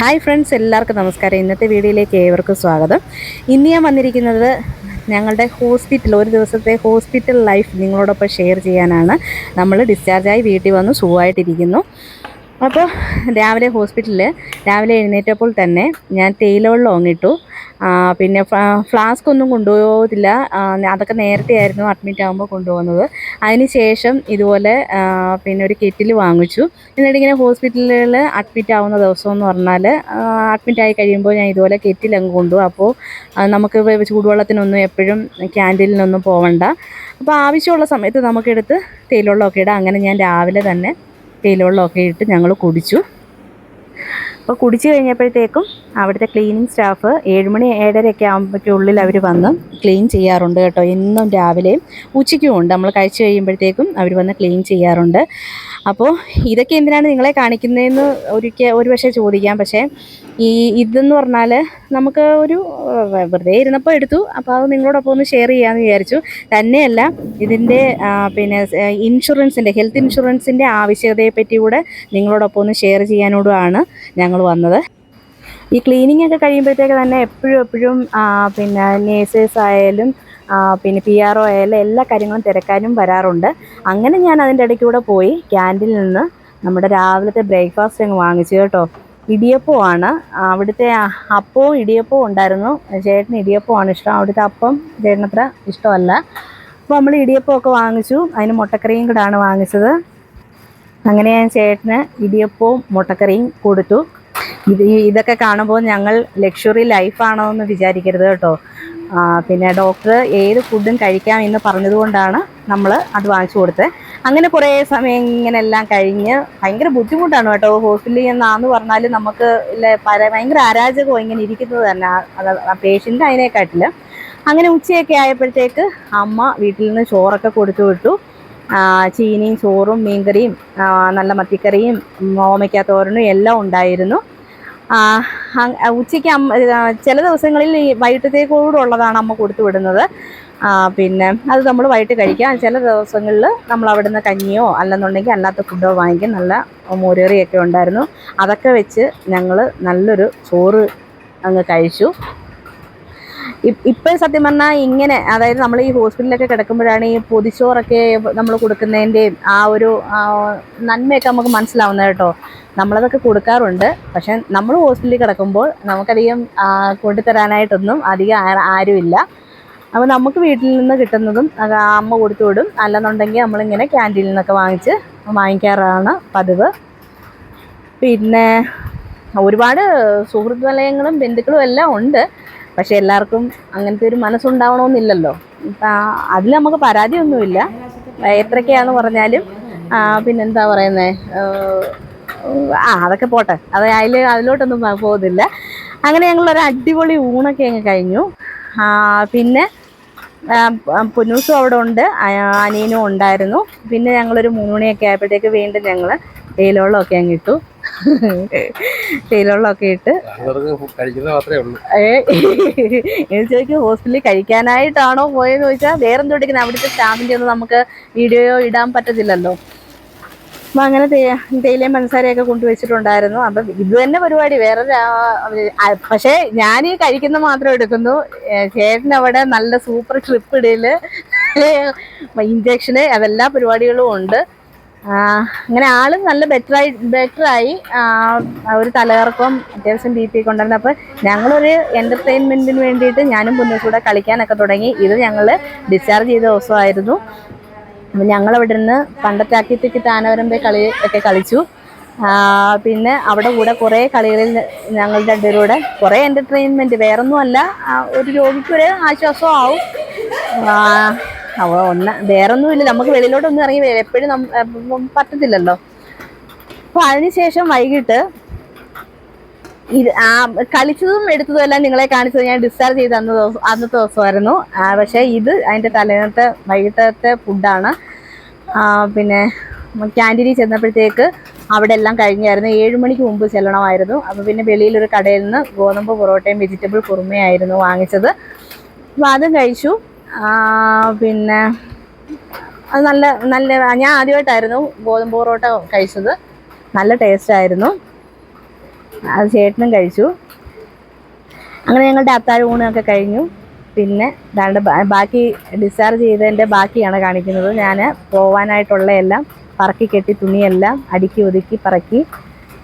Hi friends എല്ലാവർക്കും നമസ്കാരം. ഇന്നത്തെ വീഡിയോയിലേക്ക് ഏവർക്കും സ്വാഗതം. ഇന്ന് ഞാൻ വന്നിരിക്കുന്നത് ഞങ്ങളുടെ ഹോസ്പിറ്റൽ ഒരു ദിവസത്തെ ഹോസ്പിറ്റൽ ലൈഫ് നിങ്ങളോടൊപ്പം ഷെയർ ചെയ്യാനാണ്. നമ്മൾ ഡിസ്ചാർജായി വീട്ടിൽ വന്ന് സുഖമായിട്ടിരിക്കുന്നു. അപ്പോൾ രാവിലെ ഹോസ്പിറ്റലിൽ രാവിലെ എഴുന്നേറ്റപ്പോൾ തന്നെ ഞാൻ തേയിലവെള്ളം ഓങ്ങിട്ടു. പിന്നെ ഫ്ലാസ്ക് ഒന്നും കൊണ്ടുപോകത്തില്ല അതൊക്കെ നേരത്തെ ആയിരുന്നു അഡ്മിറ്റ് ആകുമ്പോൾ കൊണ്ടുപോകുന്നത്. അതിന് ശേഷം ഇതുപോലെ പിന്നെ ഒരു കെറ്റിൽ വാങ്ങിച്ചു. എന്നിട്ട് ഇങ്ങനെ ഹോസ്പിറ്റലുകളിൽ അഡ്മിറ്റ് ആവുന്ന ദിവസം എന്ന് പറഞ്ഞാൽ അഡ്മിറ്റ് ആയി കഴിയുമ്പോൾ ഞാൻ ഇതുപോലെ കെറ്റിൽ അങ്ങ് കൊണ്ടുപോകും അപ്പോൾ നമുക്ക് ചൂടുവെള്ളത്തിനൊന്നും എപ്പോഴും ക്യാന്റീനിലൊന്നും പോവണ്ട. അപ്പോൾ ആവശ്യമുള്ള സമയത്ത് നമുക്കെടുത്ത് തേയിലുള്ളൊക്കെ ഇടാം. അങ്ങനെ ഞാൻ രാവിലെ തന്നെ തേയിലവെള്ളമൊക്കെ ഇട്ട് ഞങ്ങൾ കുടിച്ചു. അപ്പോൾ കുടിച്ചു കഴിഞ്ഞപ്പോഴത്തേക്കും അവിടുത്തെ ക്ലീനിങ് സ്റ്റാഫ് ഏഴുമണി ഏഴരയൊക്കെ ആകുമ്പോഴേക്കുള്ളിൽ അവർ വന്ന് ക്ലീൻ ചെയ്യാറുണ്ട് കേട്ടോ. എന്നും രാവിലെയും ഉച്ചയ്ക്കും ഉണ്ട്. നമ്മൾ കഴിച്ചു കഴിയുമ്പോഴത്തേക്കും അവർ വന്ന് ക്ലീൻ ചെയ്യാറുണ്ട്. അപ്പോൾ ഇതൊക്കെ എന്തിനാണ് നിങ്ങളെ കാണിക്കുന്നതെന്ന് ഒരിക്കൽ ഒരു പക്ഷേ ചോദിക്കാം. പക്ഷേ ഈ ഇതെന്ന് പറഞ്ഞാൽ നമുക്ക് ഒരു വെറുതെ ഇരുന്നപ്പോൾ എടുത്തു. അപ്പോൾ അത് നിങ്ങളോടൊപ്പം ഒന്ന് ഷെയർ ചെയ്യാമെന്ന് വിചാരിച്ചു. തന്നെയല്ല ഇതിന്റെ പിന്നെ ഇൻഷുറൻസിന്റെ ഹെൽത്ത് ഇൻഷുറൻസിന്റെ ആവശ്യകതയെപ്പറ്റി കൂടെ നിങ്ങളോടൊപ്പം ഒന്ന് ഷെയർ ചെയ്യാനോടുമാണ് ഞങ്ങൾ വന്നത്. ഈ ക്ലീനിങ് ഒക്കെ കഴിയുമ്പോഴത്തേക്ക് തന്നെ എപ്പോഴും എപ്പോഴും പിന്നെ നേഴ്സേഴ്സ് ആയാലും പിന്നെ പി ആർ ഒ ആയാലും എല്ലാ കാര്യങ്ങളും തിരക്കാനും വരാറുണ്ട്. അങ്ങനെ ഞാൻ അതിന്റെ ഇടയ്ക്കൂടെ പോയി ക്യാന്റീനിൽ നിന്ന് നമ്മുടെ രാവിലത്തെ ബ്രേക്ക്ഫാസ്റ്റ് അങ്ങ് വാങ്ങിച്ചു കേട്ടോ. ഇടിയപ്പമാണ് അവിടുത്തെ അപ്പോ അപ്പവും ഇടിയപ്പവും ഉണ്ടായിരുന്നു. ചേട്ടന് ഇടിയപ്പമാണ് ഇഷ്ടം. അവിടുത്തെ അപ്പം ചേട്ടനത്ര ഇഷ്ടമല്ല. അപ്പോൾ നമ്മൾ ഇടിയപ്പമൊക്കെ വാങ്ങിച്ചു. അതിന് മുട്ടക്കറിയും കൂടാണ് വാങ്ങിച്ചത്. അങ്ങനെ ഞാൻ ചേട്ടന് ഇടിയപ്പവും മുട്ടക്കറിയും കൊടുത്തു. ഇത് ഇതൊക്കെ കാണുമ്പോൾ ഞങ്ങൾ ലക്ഷറി ലൈഫാണോ എന്ന് വിചാരിക്കരുത് കേട്ടോ. പിന്നെ ഡോക്ടർ ഏത് ഫുഡും കഴിക്കാം എന്ന് പറഞ്ഞതുകൊണ്ടാണ് നമ്മൾ അത് വാങ്ങിച്ചു കൊടുത്തത്. അങ്ങനെ കുറേ സമയം ഇങ്ങനെ എല്ലാം കഴിഞ്ഞ് ഭയങ്കര ബുദ്ധിമുട്ടാണ് കേട്ടോ. ഹോസ്പിറ്റലിൽ നിന്നാന്ന് പറഞ്ഞാൽ നമുക്ക് ഭയങ്കര അരാജകം ഇങ്ങനെ ഇരിക്കുന്നത് തന്നെ. ആ- പേഷ്യന്റ് അതിനെക്കാട്ടിൽ അങ്ങനെ ഉച്ചയൊക്കെ ആയപ്പോഴത്തേക്ക് അമ്മ വീട്ടിൽ നിന്ന് ചോറൊക്കെ കൊടുത്തു വിട്ടു. ചീനിയും ചോറും മീൻകറിയും നല്ല മത്തിക്കറിയും ഓമയ്ക്ക തോരനും എല്ലാം ഉണ്ടായിരുന്നു. ഉച്ചയ്ക്ക് അമ്മ ചില ദിവസങ്ങളിൽ ഈ വൈകിട്ടത്തേക്കൂടെ ഉള്ളതാണ് അമ്മ കൊടുത്തു വിടുന്നത്. പിന്നെ അത് നമ്മൾ വൈകിട്ട് കഴിക്കാം. ചില ദിവസങ്ങളിൽ നമ്മൾ അവിടുന്ന് കഞ്ഞിയോ അല്ലെന്നുണ്ടെങ്കിൽ അല്ലാത്ത ഫുഡോ വാങ്ങിക്കും. നല്ല മോരേറിയൊക്കെ ഉണ്ടായിരുന്നു. അതൊക്കെ വെച്ച് ഞങ്ങൾ നല്ലൊരു ചോറ് അങ്ങ് കഴിച്ചു. ഇപ്പം സത്യം പറഞ്ഞാൽ ഇങ്ങനെ അതായത് നമ്മൾ ഈ ഹോസ്പിറ്റലിലൊക്കെ കിടക്കുമ്പോഴാണ് ഈ പൊതിച്ചോറൊക്കെ നമ്മൾ കൊടുക്കുന്നതിന്റെയും ആ ഒരു നന്മയൊക്കെ നമുക്ക് മനസ്സിലാവുന്നത് കേട്ടോ. നമ്മളതൊക്കെ കൊടുക്കാറുണ്ട്. പക്ഷെ നമ്മൾ ഹോസ്പിറ്റലിൽ കിടക്കുമ്പോൾ നമുക്കധികം കൊണ്ടുതരാനായിട്ടൊന്നും അധികം ആരുമില്ല. അപ്പോൾ നമുക്ക് വീട്ടിൽ നിന്ന് കിട്ടുന്നതും അമ്മ കൊടുത്തു വിടും. അല്ലെന്നുണ്ടെങ്കിൽ നമ്മളിങ്ങനെ ക്യാന്റീനിൽ നിന്നൊക്കെ വാങ്ങിച്ച് വാങ്ങിക്കാറാണ് പതിവ്. പിന്നെ ഒരുപാട് സുഹൃത്ത് വലയങ്ങളും ബന്ധുക്കളും എല്ലാം ഉണ്ട്. പക്ഷെ എല്ലാവർക്കും അങ്ങനത്തെ ഒരു മനസ്സുണ്ടാവണമെന്നില്ലല്ലോ. അതിൽ നമുക്ക് പരാതിയൊന്നുമില്ല. എത്രയൊക്കെയാന്ന് പറഞ്ഞാലും പിന്നെന്താ പറയുന്നത് ആ അതൊക്കെ പോട്ടെ. അത് അതിൽ അതിലോട്ടൊന്നും പോകുന്നില്ല അങ്ങനെ ഞങ്ങളൊരു അടിപൊളി ഊണൊക്കെ അങ്ങ് കഴിഞ്ഞു. പിന്നെ പൊന്നൂസും അവിടെ ഉണ്ട്. ആനീനും അനിയനും ഉണ്ടായിരുന്നു. പിന്നെ ഞങ്ങളൊരു മൂന്ന് മണിയൊക്കെ ആയപ്പോഴത്തേക്ക് വീണ്ടും ഞങ്ങൾ തേയിലവെള്ളമൊക്കെ അങ്ങ് ഇട്ടു. തേയിലവെള്ളമൊക്കെ ഇട്ട്. എന്ന് ചോദിക്കും ഹോസ്പിറ്റലിൽ കഴിക്കാനായിട്ടാണോ പോയെന്ന് ചോദിച്ചാൽ വേറെ എന്തുകൊണ്ടിരിക്കുന്നത് അവിടുത്തെ സ്റ്റാമ്പിന്റെ ഒന്നും നമുക്ക് വീഡിയോ ഇടാൻ പറ്റത്തില്ലല്ലോ. അപ്പം അങ്ങനെ തേയിലയും പഞ്ചസാരയൊക്കെ കൊണ്ടുവച്ചിട്ടുണ്ടായിരുന്നു. അപ്പം ഇത് തന്നെ പരിപാടി. വേറെ പക്ഷെ ഞാൻ ഈ കഴിക്കുന്ന മാത്രം എടുക്കുന്നു. ചേട്ടൻ അവിടെ നല്ല സൂപ്പർ ട്രിപ്പ് ഇടയിൽ ഇഞ്ചക്ഷന് അതെല്ലാ പരിപാടികളും ഉണ്ട്. അങ്ങനെ ആൾ നല്ല ബെറ്ററായി ബെറ്ററായി ഒരു തലകറക്കം അത്യാവശ്യം ബി പി ഒക്കെ ഉണ്ടായിരുന്നു. അപ്പോൾ ഞങ്ങളൊരു എന്റർടൈൻമെന്റിന് വേണ്ടിയിട്ട് ഞാനും പുന്നൂസൂടെ കളിക്കാനൊക്കെ തുടങ്ങി. ഇത് ഞങ്ങൾ ഡിസ്ചാർജ് ചെയ്ത ദിവസമായിരുന്നു. അപ്പം ഞങ്ങൾ അവിടെ നിന്ന് പണ്ടത്തെ അക്കിത്തിക്ക് താനവരമ്പെ കളി ഒക്കെ കളിച്ചു. പിന്നെ അവിടെ കൂടെ കുറേ കളികളിൽ ഞങ്ങൾ രണ്ടുപേരൂടെ കുറേ എന്റർടൈൻമെന്റ് വേറൊന്നുമല്ല ഒരു രോഗിക്ക് ഒരു ആശ്വാസം ആവും. അവ ഒന്ന് വേറൊന്നുമില്ല നമുക്ക് വെളിയിലോട്ടൊന്നും ഇറങ്ങി എപ്പോഴും പറ്റത്തില്ലല്ലോ. അപ്പോൾ അതിനുശേഷം വൈകിട്ട് ഇത് ആ കളിച്ചതും എടുത്തതും എല്ലാം നിങ്ങളെ കാണിച്ചത് ഞാൻ ഡിസ്ചാർജ് ചെയ്ത് അന്ന് ദിവസം അന്നത്തെ ദിവസമായിരുന്നു. പക്ഷേ ഇത് അതിന്റെ തലേന്നത്തെ വൈകിട്ടത്തെ ഫുഡാണ് പിന്നെ ക്യാന്റീനിൽ ചെന്നപ്പോഴത്തേക്ക് അവിടെ എല്ലാം കഴിഞ്ഞായിരുന്നു. ഏഴ് മണിക്ക് മുമ്പ് ചെല്ലണമായിരുന്നു. അപ്പോൾ പിന്നെ വെളിയിലൊരു കടയിൽ നിന്ന് ഗോതമ്പ് പൊറോട്ടയും വെജിറ്റബിൾ കുറുമയായിരുന്നു വാങ്ങിച്ചത്. അപ്പോൾ അതും കഴിച്ചു. പിന്നെ അത് നല്ല നല്ല ഞാൻ ആദ്യമായിട്ടായിരുന്നു ഗോതമ്പ് പൊറോട്ട കഴിച്ചത്. നല്ല ടേസ്റ്റ് ആയിരുന്നു. അത് ചേട്ടനും കഴിച്ചു. അങ്ങനെ ഞങ്ങളുടെ അത്താഴ ഊണൊക്കെ കഴിഞ്ഞു. പിന്നെ ദാണ്ട് ബാക്കി ഡിസ്ചാർജ് ചെയ്തതിന്റെ ബാക്കിയാണ് കാണിക്കുന്നത്. ഞാൻ പോവാനായിട്ടുള്ള എല്ലാം പറക്കി കെട്ടി തുണിയെല്ലാം അടുക്കി ഒതുക്കി പറക്കി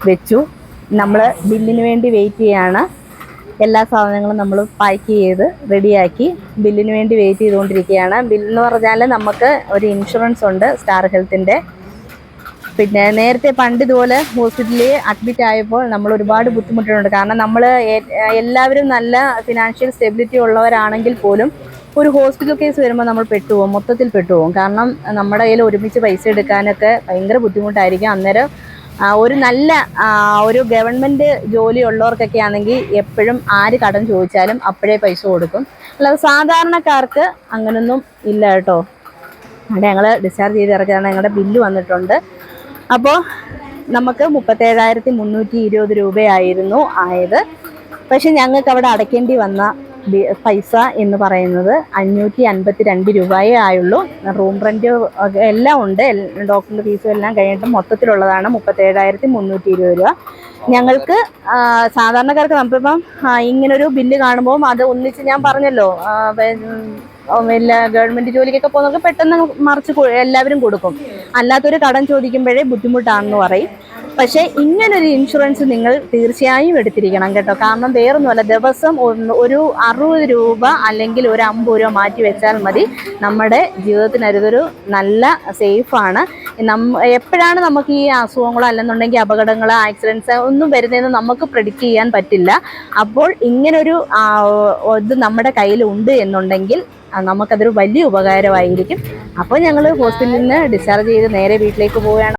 വെച്ചു. നമ്മൾ ബില്ലിന് വേണ്ടി വെയിറ്റ് ചെയ്യാണ്. എല്ലാ സാധനങ്ങളും നമ്മൾ പാക്ക് ചെയ്ത് റെഡിയാക്കി ബില്ലിന് വേണ്ടി വെയിറ്റ് ചെയ്തുകൊണ്ടിരിക്കുകയാണ്. ബില്ലെന്ന് പറഞ്ഞാൽ നമുക്ക് ഒരു ഇൻഷുറൻസ് ഉണ്ട് സ്റ്റാർ ഹെൽത്തിന്റെ പിന്നെ നേരത്തെ പണ്ട് ഇതുപോലെ ഹോസ്പിറ്റലിൽ അഡ്മിറ്റ് ആയപ്പോൾ നമ്മൾ ഒരുപാട് ബുദ്ധിമുട്ടുണ്ട് കാരണം നമ്മൾ എല്ലാവരും നല്ല ഫിനാൻഷ്യൽ സ്റ്റെബിലിറ്റി ഉള്ളവരാണെങ്കിൽ പോലും ഒരു ഹോസ്പിറ്റൽ കേസ് വരുമ്പോൾ നമ്മൾ പെട്ടുപോകും മൊത്തത്തിൽ പെട്ടുപോകും കാരണം നമ്മുടെ കയ്യിൽ ഒരുമിച്ച് പൈസ എടുക്കാനൊക്കെ ഭയങ്കര ബുദ്ധിമുട്ടായിരിക്കും. അന്നേരം ഒരു നല്ല ഒരു ഗവൺമെന്റ് ജോലി ഉള്ളവർക്കൊക്കെ ആണെങ്കിൽ എപ്പോഴും ആര് കടം ചോദിച്ചാലും അപ്പോഴേ പൈസ കൊടുക്കും. അല്ലാതെ സാധാരണക്കാർക്ക് അങ്ങനൊന്നും ഇല്ല കേട്ടോ. അവിടെ ഞങ്ങൾ ഡിസ്ചാർജ് ചെയ്ത് ഇറക്കിയാണ് ഞങ്ങളുടെ ബില്ല് വന്നിട്ടുണ്ട്. അപ്പോൾ നമുക്ക് മുപ്പത്തേഴായിരത്തി മുന്നൂറ്റി ഇരുപത് രൂപയായിരുന്നു ആയത്. പക്ഷെ ഞങ്ങൾക്ക് അവിടെ അടയ്ക്കേണ്ടി വന്ന പൈസ എന്ന് പറയുന്നത് അഞ്ഞൂറ്റി അൻപത്തി രണ്ട് രൂപയേ ആയുള്ളൂ. റൂം റെന്റ് എല്ലാം ഉണ്ട്. ഡോക്ടറിന്റെ ഫീസും എല്ലാം കഴിഞ്ഞിട്ട് മൊത്തത്തിലുള്ളതാണ് മുപ്പത്തേഴായിരത്തി മുന്നൂറ്റി ഇരുപത് രൂപ. ഞങ്ങൾക്ക് സാധാരണക്കാർക്ക് നമുക്കിപ്പം ഇങ്ങനൊരു ബില്ല് കാണുമ്പോൾ അത് ഒന്നിച്ച് ഞാൻ പറഞ്ഞല്ലോ എല്ലാ ഗവൺമെന്റ് ജോലിക്കൊക്കെ പോകുന്നവർക്ക് പെട്ടെന്ന് മറിച്ച് എല്ലാവരും കൊടുക്കും. അല്ലാത്തൊരു കടം ചോദിക്കുമ്പോഴേ ബുദ്ധിമുട്ടാണെന്ന് പറയും. പക്ഷേ ഇങ്ങനൊരു ഇൻഷുറൻസ് നിങ്ങൾ തീർച്ചയായും എടുത്തിരിക്കണം കേട്ടോ. കാരണം വേറൊന്നുമല്ല ദിവസം ഒരു അറുപത് രൂപ അല്ലെങ്കിൽ ഒരു അമ്പത് രൂപ മാറ്റി വെച്ചാൽ മതി. നമ്മുടെ ജീവിതത്തിനൊരു നല്ല സേഫാണ് നമ്മ എപ്പോഴാണ് നമുക്ക് ഈ അസുഖങ്ങളോ അല്ലെന്നുണ്ടെങ്കിൽ അപകടങ്ങൾ ആക്സിഡൻസ് ഒന്നും വരുന്നതെന്ന് നമുക്ക് പ്രെഡിക്റ്റ് ചെയ്യാൻ പറ്റില്ല. അപ്പോൾ ഇങ്ങനൊരു ഇത് നമ്മുടെ കയ്യിലുണ്ട് എന്നുണ്ടെങ്കിൽ നമുക്കതൊരു വലിയ ഉപകാരമായിരിക്കും. അപ്പോൾ ഞങ്ങൾ ഹോസ്പിറ്റലിൽ നിന്ന് ഡിസ്ചാർജ് ചെയ്ത് നേരെ വീട്ടിലേക്ക് പോവുകയാണ്.